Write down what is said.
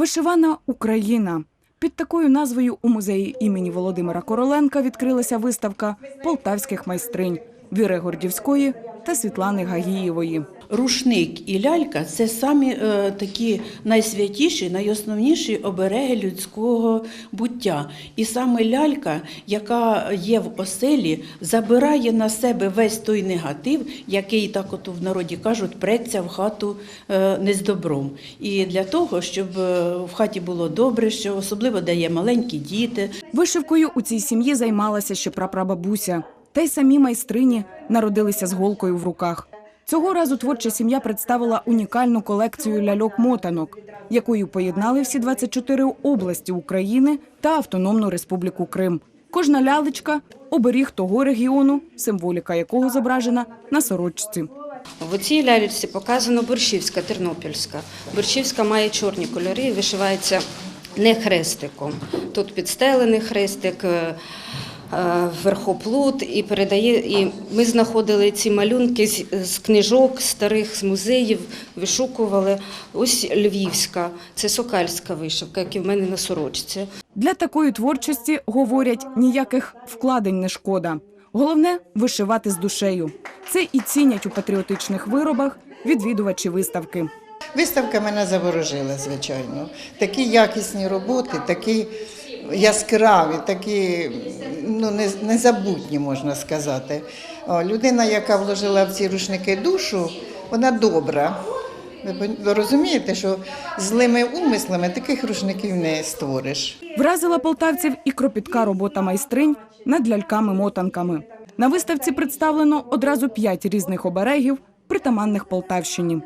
Вишивана Україна. Під такою назвою у музеї імені Володимира Короленка відкрилася виставка полтавських майстринь Віри Гордівської та Світлани Гагієвої. Рушник і лялька це самі е, такі найсвятіші, найосновніші обереги людського буття. І саме лялька, яка є в оселі, забирає на себе весь той негатив, який так от в народі кажуть, преться в хату е, не з добром. І для того, щоб е, в хаті було добре, що особливо дає маленькі діти, Вишивкою у цій сім'ї займалася ще прапрабабуся. Та й самі майстрині народилися з голкою в руках. Цього разу творча сім'я представила унікальну колекцію ляльок-мотанок, якою поєднали всі 24 області України та Автономну Республіку Крим. Кожна лялечка оберіг того регіону, символіка якого зображена на сорочці. В цій ляльці показано борщівська, тернопільська. Борщівська має чорні кольори і вишивається не хрестиком. Тут підстелений хрестик, е, верхоплут і передає. І ми знаходили ці малюнки з, з книжок старих з музеїв, вишукували. Ось львівська, це сокальська вишивка, як і в мене на сорочці. Для такої творчості, говорять, ніяких вкладень не шкода. Головне вишивати з душею. Це і цінять у патріотичних виробах відвідувачі виставки. Виставка мене заворожила, звичайно. Такі якісні роботи, такі яскраві, такі ну, не- незабутні, можна сказати. О, людина, яка вложила в ці рушники душу, вона добра. Ви розумієте, що злими умислами таких рушників не створиш. Вразила полтавців і кропітка робота майстринь над ляльками-мотанками. На виставці представлено одразу п'ять різних оберегів, притаманних Полтавщині.